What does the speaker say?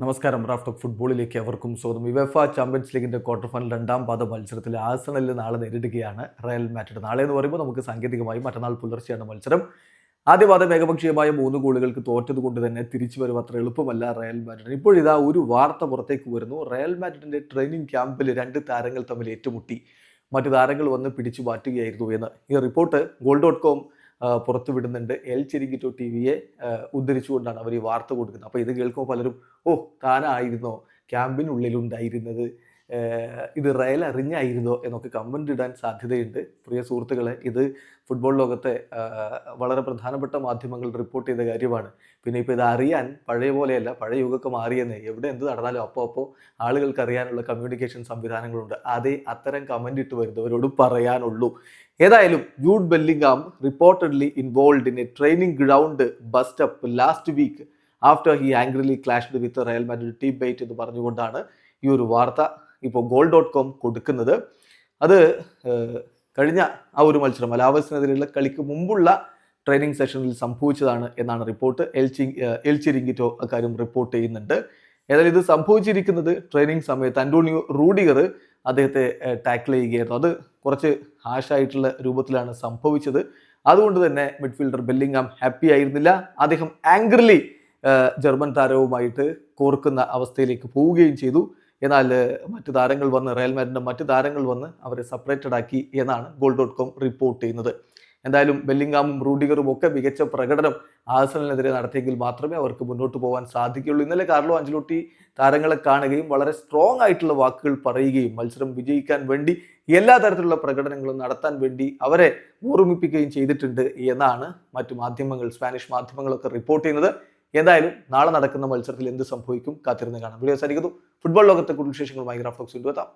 നമസ്കാരം. Raf talk ഫുട്ബോളിലേക്ക് അവർക്കും സ്വാഗതം. യുവഫ ചാമ്പ്യൻസ് ലീഗിന്റെ ക്വാർട്ടർ ഫൈനൽ രണ്ടാം പാദ മത്സരത്തിൽ ആഴ്സണലിൽ നാളെ നേരിടുകയാണ് റയൽ മാഡ്രിഡ്. നാളെ എന്ന് പറയുമ്പോൾ നമുക്ക് സാങ്കേതികമായി മറ്റന്നാൾ പുലർച്ചെയാണ് മത്സരം. ആദ്യ പാദം ഏകപക്ഷീയമായ മൂന്ന് ഗോളുകൾക്ക് തോറ്റത് കൊണ്ട് തന്നെ തിരിച്ചു വരും അത്ര എളുപ്പമല്ല റയൽ മാഡ്രിഡ്. ഇപ്പോഴിതാ ഒരു വാർത്ത പുറത്തേക്ക് വരുന്നു. റയൽ മാഡ്രിഡിന്റെ ട്രെയിനിങ് ക്യാമ്പിൽ രണ്ട് താരങ്ങൾ തമ്മിൽ ഏറ്റുമുട്ടി. മറ്റു താരങ്ങൾ വന്ന് പിടിച്ചു മാറ്റുകയായിരുന്നു എന്ന്. ഈ റിപ്പോർട്ട് ഗോൾ ഡോട്ട് കോം പുറത്തുവിടുന്നുണ്ട് എൽ ചെരിങ്കിറ്റോ ടി വിയെ ഉദ്ധരിച്ചുകൊണ്ടാണ് അവർ ഈ വാർത്ത കൊടുക്കുന്നത്. അപ്പോൾ ഇത് കേൾക്കുമ്പോൾ പലരും ഓ താനായിരുന്നോ? ക്യാമ്പിനുള്ളിലുണ്ടായിരുന്നത്. ഇത് റയൽ അറിഞ്ഞായിരുന്നോ എന്നൊക്കെ കമന്റ് ഇടാൻ സാധ്യതയുണ്ട്. പ്രിയ സുഹൃത്തുക്കളെ ഇത് ഫുട്ബോൾ ലോകത്തെ വളരെ പ്രധാനപ്പെട്ട മാധ്യമങ്ങൾ റിപ്പോർട്ട് ചെയ്ത കാര്യമാണ്. പിന്നെ ഇപ്പോൾ ഇത് അറിയാൻ പഴയ പോലെയല്ല പഴയ യുഗമൊക്കെ മാറിയെന്നേ. എവിടെ എന്ത് നടന്നാലും അപ്പോൾ അപ്പോൾ ആളുകൾക്ക് അറിയാനുള്ള കമ്മ്യൂണിക്കേഷൻ സംവിധാനങ്ങളുണ്ട്. അതേ അത്തരം കമന്റ് ഇട്ട് വരുന്നവരോട് പറയാനുള്ളൂ. ഏതായാലും Jude Bellingham reportedly involve in a training ground bustup last week after he angrily clashed with Real Madrid teammate എന്ന് പറഞ്ഞുകൊണ്ടാണ് ഈ ഒരു വാർത്ത ഇപ്പോൾ ഗോൾ ഡോട്ട് കോം കൊടുക്കുന്നത്. അത് കഴിഞ്ഞ ആ ഒരു മത്സരം അലാവസിനെതിരെയുള്ള കളിക്ക് മുമ്പുള്ള ട്രെയിനിങ് സെഷനിൽ സംഭവിച്ചതാണ് എന്നാണ് റിപ്പോർട്ട് എൽ ചി എൽ ചിരിങ്കിറ്റോ അക്കാര്യം റിപ്പോർട്ട് ചെയ്യുന്നുണ്ട്. ഏതായാലും ഇത് സംഭവിച്ചിരിക്കുന്നത് ട്രെയിനിങ് സമയത്ത് അന്റോണിയോ റൂഡിയർ അദ്ദേഹത്തെ ടാക്കിൾ ചെയ്യുകയായിരുന്നു. അത് കുറച്ച് ഹാഷായിട്ടുള്ള രൂപത്തിലാണ് സംഭവിച്ചത്. അതുകൊണ്ട് തന്നെ മിഡ്ഫീൽഡർ ബെല്ലിംഗാം ഹാപ്പി ആയിരുന്നില്ല. അദ്ദേഹം ആംഗർലി ജർമ്മൻ താരവുമായിട്ട് കോർക്കുന്ന അവസ്ഥയിലേക്ക് പോവുകയും ചെയ്തു. എന്നാൽ മറ്റ് താരങ്ങൾ വന്ന് റയൽ മാഡ്രിഡിന്റെ മറ്റ് താരങ്ങൾ വന്ന് അവരെ സെപ്പറേറ്റഡ് ആക്കി എന്നാണ് ഗോൾ ഡോട്ട് കോം റിപ്പോർട്ട് ചെയ്യുന്നത്. എന്തായാലും ബെല്ലിംഗാമും റൂഡിഗറും ഒക്കെ മികച്ച പ്രകടനം ആഴ്സണലിനെതിരെ നടത്തിയെങ്കിൽ മാത്രമേ അവർക്ക് മുന്നോട്ട് പോകാൻ സാധിക്കുകയുള്ളൂ. ഇന്നലെ കാർലോ അഞ്ചലോട്ടി താരങ്ങളെ കാണുകയും വളരെ സ്ട്രോങ് ആയിട്ടുള്ള വാക്കുകൾ പറയുകയും മത്സരം വിജയിക്കാൻ വേണ്ടി എല്ലാ തരത്തിലുള്ള പ്രകടനങ്ങളും നടത്താൻ വേണ്ടി അവരെ ഓർമ്മിപ്പിക്കുകയും ചെയ്തിട്ടുണ്ട് എന്നാണ് മറ്റു മാധ്യമങ്ങൾ സ്പാനിഷ് മാധ്യമങ്ങളൊക്കെ റിപ്പോർട്ട് ചെയ്യുന്നത്. എന്തായാലും നാളെ നടക്കുന്ന മത്സരത്തിൽ എന്ത് സംഭവിക്കും കാത്തിരുന്ന് കാണാം. വീഡിയോ സാധിക്കുന്നു ഫുട്ബോൾ ലോകത്തെ കൂടുതൽ വിശേഷങ്ങളുമായി ഗ്രാഫോക്സ് കൊണ്ടുവെത്താം